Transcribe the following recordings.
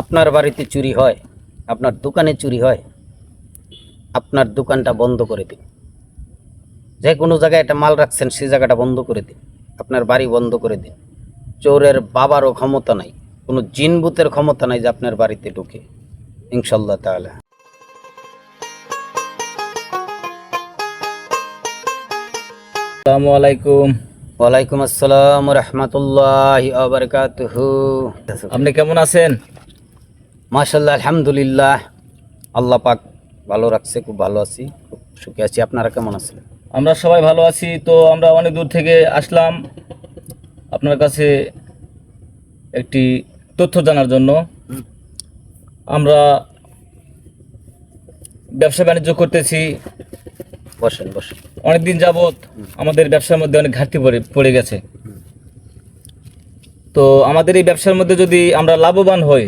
আপনার বাড়িতে চুরি হয় আপনার দোকানে চুরি হয় আপনার দোকানটা বন্ধ করে দিন। যে কোনো জায়গায় একটা মাল রাখছেন সেই জায়গাটা বন্ধ করে দিন। আপনার বাড়ি বন্ধ করে দিন। চোরের বাবারও ক্ষমতা নাই কোনো জিনবুতের ক্ষমতা নাই যে আপনার বাড়িতে ঢুকে। ইনশাল্লাহ তাহলে আসসালামু আলাইকুম। ওয়ালাইকুম আসসালাম রহমতুল্লাহ আপনি কেমন আছেন? মাশাল্লাহ আলহামদুলিল্লাহ। আল্লাহ পাক ভালো রাখছে খুব ভালো আছি খুব সুখে আছি। আপনারা কেমন আছেন? আমরা সবাই ভালো আছি। তো আমরা অনেক দূর থেকে আসলাম আপনার কাছে একটি তথ্য জানার জন্য। আমরা ব্যবসা বাণিজ্য করতেছি। বসেন বসেন। অনেক দিন যাবৎ আমাদের ব্যবসার মধ্যে অনেক ঘাটতি পড়ে পড়ে গেছে। তো আমাদের এই ব্যবসার মধ্যে যদি আমরা লাভবান হই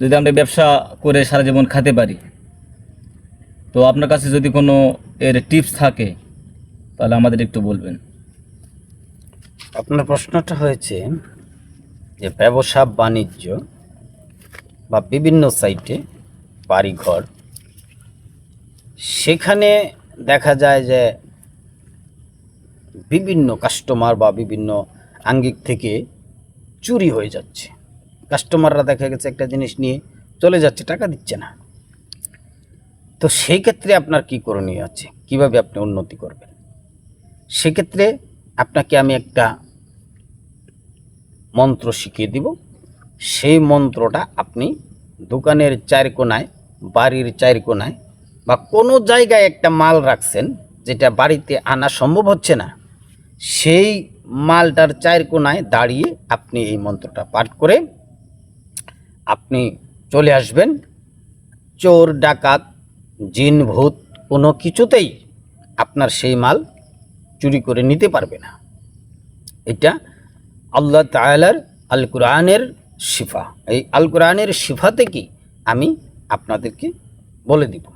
যদি আমরা ব্যবসা করে সারা জীবন খেতে পারি। তো আপনার কাছে যদি কোনো এর টিপস থাকে, তাহলে আমাদের একটু বলবেন। আপনার প্রশ্নটা হয়েছে যে ব্যবসা, বাণিজ্য বা বিভিন্ন সাইটে বাড়িঘর, সেখানে দেখা যায় যে বিভিন্ন কাস্টমার বা বিভিন্ন আঙ্গিক থেকে চুরি হয়ে যাচ্ছে। কাস্টমাররা দেখা গেছে একটা জিনিস নিয়ে চলে যাচ্ছে, টাকা দিচ্ছে না। তো সেই ক্ষেত্রে আপনার কি করণীয় আছে? কীভাবে আপনি উন্নতি করবেন? সেক্ষেত্রে আপনাকে আমি একটা মন্ত্র শিখিয়ে দিব। সেই মন্ত্রটা আপনি দোকানের চার কোনায় বাড়ির চার কোনায় বা কোনো জায়গায় একটা মাল রাখছেন যেটা বাড়িতে আনা সম্ভব হচ্ছে না, সেই মালটার চার কোনায় দাঁড়িয়ে আপনি এই মন্ত্রটা পাঠ করে আপনি চলে আসবেন। চোর, ডাকাত, জিন, ভূত কোনো কিছুতেই আপনার সেই মাল চুরি করে নিতে পারবে না। এটা আল্লাহ তালার আল কোরআনের শিফা। এই আল কোরআনের শিফা থেকে আমি আপনাদেরকে বলে দিব।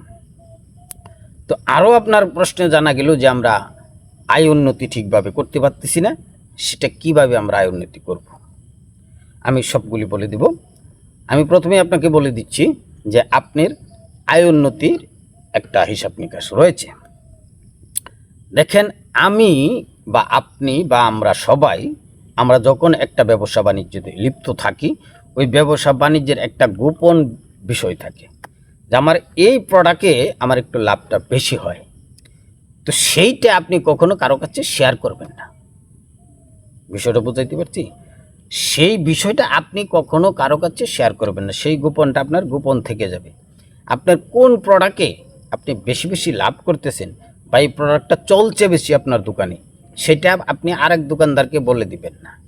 তো আরও আপনার প্রশ্নে জানা গেল যে আমরা আয় উন্নতি ঠিকভাবে করতে পারতেছি না, সেটা কীভাবে আমরা আয় উন্নতি করব। আমি সবগুলি বলে দিব। আমি প্রথমে আপনাকে বলে দিচ্ছি যে আপনার আয় উন্নতির একটা হিসাব নিকাশ রয়েছে। দেখেন, আমি বা আপনি বা আমরা সবাই, আমরা যখন একটা ব্যবসা বাণিজ্যতে লিপ্ত থাকি, ওই ব্যবসা বাণিজ্যের একটা গোপন বিষয় থাকে যে আমার এই প্রোডাক্টে আমার একটু লাভটা বেশি হয়। তো সেইটা আপনি কখনো কারও কাছে শেয়ার করবেন না। বিষয়টা বুঝাইতে পারছি? সেই বিষয়টা আপনি কখনো কারও কাছে শেয়ার করবেন না। সেই গোপনটা আপনার গোপন থেকে যাবে। আপনার কোন প্রোডাক্টে আপনি বেশি বেশি লাভ করতেছেন বা এই প্রোডাক্টটা চলছে বেশি আপনার দোকানে, সেটা আপনি আরেক দোকানদারকে বলে দিবেন না।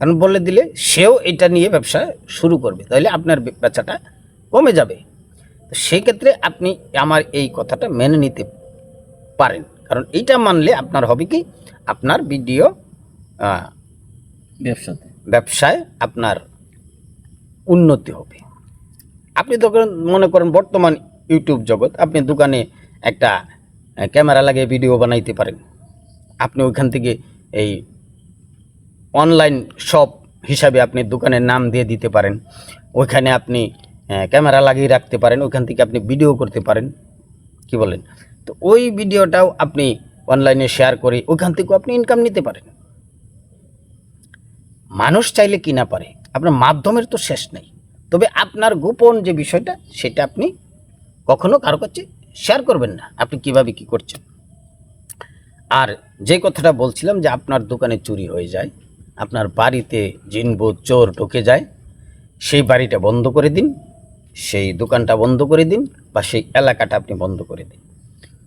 কারণ বলে দিলে সেও এটা নিয়ে ব্যবসা শুরু করবে। তাহলে আপনার বেচাটা কমে যাবে। তো সেই ক্ষেত্রে আপনি আমার এই কথাটা মেনে নিতে পারেন। কারণ এইটা মানলে আপনার হবে কি? আপনার ভিডিও ব্যবসাতে। ব্যবসায় আপনার উন্নতি হবে। আপনি তখন মনে করেন বর্তমান ইউটিউব জগৎ, আপনি দোকানে একটা ক্যামেরা লাগিয়ে ভিডিও বানাইতে পারেন। আপনি ওইখান থেকে এই অনলাইন শপ হিসাবে আপনি দোকানের নাম দিয়ে দিতে পারেন। ওইখানে আপনি ক্যামেরা লাগিয়ে রাখতে পারেন, ওইখান থেকে আপনি ভিডিও করতে পারেন। কি বলেন? তো ওই ভিডিওটাও আপনি অনলাইনে শেয়ার করে ওইখান থেকেও আপনি ইনকাম নিতে পারেন। মানুষ চাইলে কি না পারে, আপনার মাধ্যমের তো শেষ নেই। তবে আপনার গোপন যে বিষয়টা, সেটা আপনি কখনো কারও কাছে শেয়ার করবেন না। আপনি কীভাবে কি করছেন? আর যে কথাটা বলছিলাম যে আপনার দোকানে চুরি হয়ে যায়, আপনার বাড়িতে জিনবুত চোর ঢুকে যায়, সেই বাড়িটা বন্ধ করে দিন, সেই দোকানটা বন্ধ করে দিন, বা সেই এলাকাটা আপনি বন্ধ করে দিন।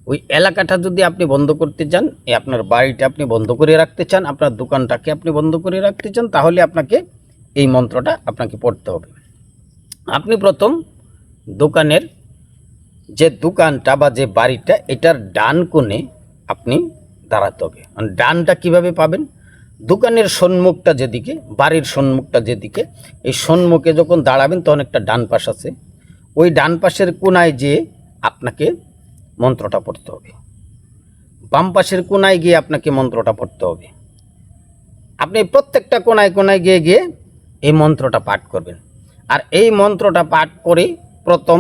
ওই এলাকাটা যদি আপনি বন্ধ করতে চান আপনার বাড়িটা আপনি বন্ধ করে রাখতে চান, আপনার দোকানটাকে আপনি বন্ধ করে রাখতে চান, তাহলে আপনাকে এই মন্ত্রটা আপনাকে পড়তে হবে। আপনি প্রথম দোকানের যে দোকানটা বা যে বাড়িটা, এটার ডান কোণে আপনি দাঁড়াতে হবে। আর ডানটা কীভাবে পাবেন? দোকানের সম্মুখটা যেদিকে, বাড়ির সম্মুখটা যেদিকে, এই সম্মুখে যখন দাঁড়াবেন, তখন একটা ডান পাশ আছে। ওই ডান পাশের কোনায় যেয়ে আপনাকে মন্ত্রটা পড়তে হবে। বাম পাশের কোনায় গিয়ে আপনাকে মন্ত্রটা পড়তে হবে। আপনি প্রত্যেকটা কোনায় কোনায় গিয়ে গিয়ে এই মন্ত্রটা পাঠ করবেন। আর এই মন্ত্রটা পাঠ করে প্রথম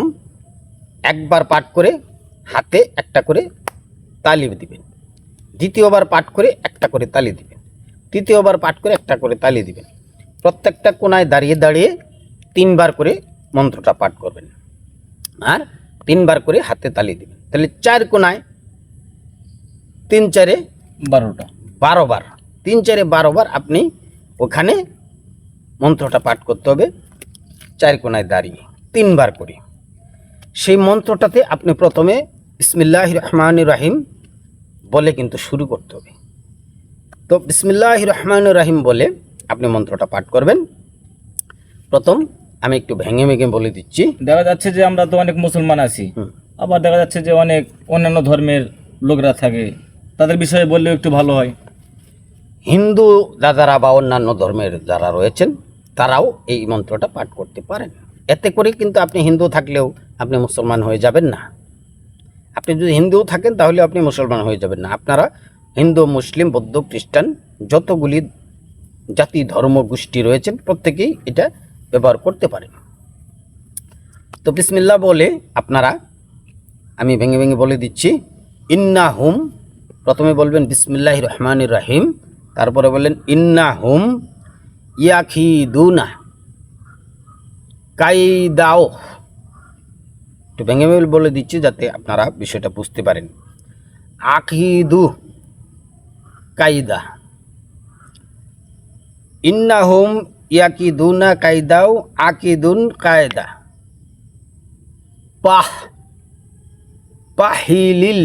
একবার পাঠ করে হাতে একটা করে তালি দিবেন। দ্বিতীয়বার পাঠ করে একটা করে তালি দিবেন। তৃতীয়বার পাঠ করে একটা করে তালি দিবেন। প্রত্যেকটা কোনায় দাঁড়িয়ে দাঁড়িয়ে তিনবার করে মন্ত্রটা পাঠ করবেন। আর তিনবার করে হাতে তালি দিবেন। তাহলে চার কোনায় তিন চারে বারোটা। বারো বার। তিন চারে বারো বার আপনি ওখানে মন্ত্রটা পাঠ করতে হবে চার কোনায় দাঁড়িয়ে তিনবার করে। সেই মন্ত্রটাতে আপনি প্রথমে বিসমিল্লাহ রহমান রাহিম বলে কিন্তু শুরু করতে হবে। তো বিসমিল্লাহ রহমান রাহিম বলে আপনি মন্ত্রটা পাঠ করবেন। প্রথম আমি একটু ভেঙে ভেঙে বলে দিচ্ছি। দেখা যাচ্ছে যে আমরা তো অনেক মুসলমান আছি। হুম। আবার দেখা যাচ্ছে যে অনেক অন্যান্য ধর্মের লোকরা থাকে। তাদের বিষয়ে বললেও একটু ভালো হয়। হিন্দু দাদারা বা অন্যান্য ধর্মের যারা রয়েছেন, তারাও এই মন্ত্রটা পাঠ করতে পারেন। এতে করে কিন্তু আপনি হিন্দু থাকলেও আপনি মুসলমান হয়ে যাবেন না। আপনি যদি হিন্দুও থাকেন, তাহলে আপনি মুসলমান হয়ে যাবেন না। আপনারা হিন্দু, মুসলিম, বৌদ্ধ, খ্রিস্টান, যতগুলি জাতি, ধর্ম, গোষ্ঠী রয়েছেন, প্রত্যেকেই এটা ব্যবহার করতে পারেন। তো বিসমিল্লা বলে আপনারা আমি ভেঙে ভেঙে বলে দিচ্ছি ইন্না হুম প্রথমে বলবেন বিসমিল্লাহ রহমান রাহিম, তারপরে বললেন ইন্না হুম ইয়াখি দুনা কাইদাও একটু ভেঙে ভেঙে বলে দিচ্ছি যাতে আপনারা বিষয়টা বুঝতে পারেন। আখিদু, কাইদা। ইন্না হুম ইয়াকি দুনা কাইদাও আকিদুন কায়দা। পাহ। পাহিলিল।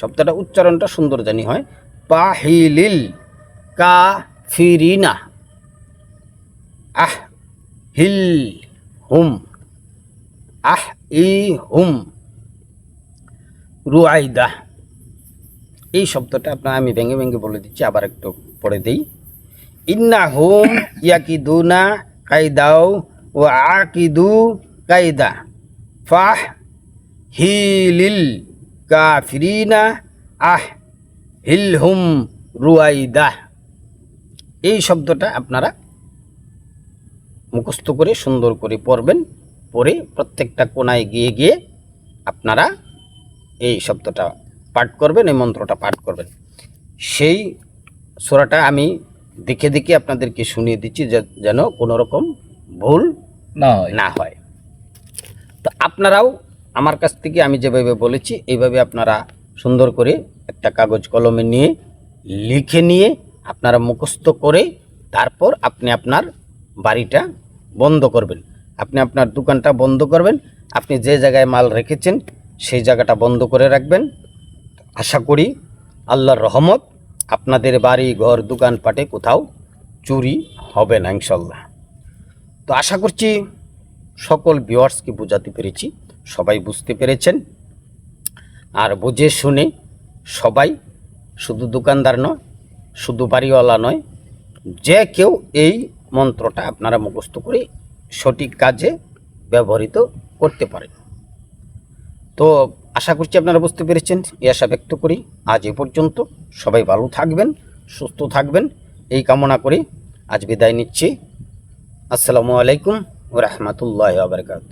শব্দটা উচ্চারণটা সুন্দর জানি হয়। পাহিলিল। কা ফিরিনা আহ হিল হুম। আহ ই হুম রুআইদা। এই শব্দটা আপনার আমি ভেঙে ভেঙে বলে দিচ্ছি, আবার একটু পড়ে দিই। ইন্না হুম ইয়াকিদুনা কাইদাও ও আকিদু কাইদা। ফাহ হিলিল কাফিরিনা আহ হিলহুম রুয়াইদা। এই শব্দটা আপনারা মুখস্থ করে সুন্দর করে পড়বেন পরে প্রত্যেকটা কোনায় গিয়ে গিয়ে আপনারা এই শব্দটা পাঠ করবেন এই মন্ত্রটা পাঠ করবেন। সেই সোরাটা আমি দেখে দেখে আপনাদেরকে শুনিয়ে দিচ্ছি যেন কোনো রকম ভুল না হয়। তো আপনারাও আমার কাছ থেকে আমি যেভাবে বলেছি, এইভাবে আপনারা সুন্দর করে একটা কাগজ কলমে নিয়ে, লিখে নিয়ে আপনারা মুখস্থ করে তারপর আপনি আপনার বাড়িটা বন্ধ করবেন। আপনি আপনার দোকানটা বন্ধ করবেন, আপনি যে জায়গায় মাল রেখেছেন সেই জায়গাটা বন্ধ করে রাখবেন। আশা করি আল্লাহর রহমত আপনাদের বাড়ি, ঘর দোকানপাটে কোথাও চুরি হবে না ইনশাল্লাহ তো আশা করছি সকল ভিউয়ার্সকে বোঝাতে পেরেছি। সবাই বুঝতে পেরেছেন। আর বুঝে শুনে সবাই শুধু দোকানদার নয়, শুধু বাড়িওয়ালা নয়, যে কেউ এই মন্ত্রটা আপনারা মুখস্থ করে সঠিক কাজে ব্যবহৃত করতে পারেন। তো আশা করছি আপনারা বুঝতে পেরেছেন, এই আশা ব্যক্ত করি আজ এ পর্যন্ত। সবাই ভালো থাকবেন, সুস্থ থাকবেন, এই কামনা করে আজ বিদায় নিচ্ছি। আসসালামু আলাইকুম ও রহমতুল্লাহ আবরকাত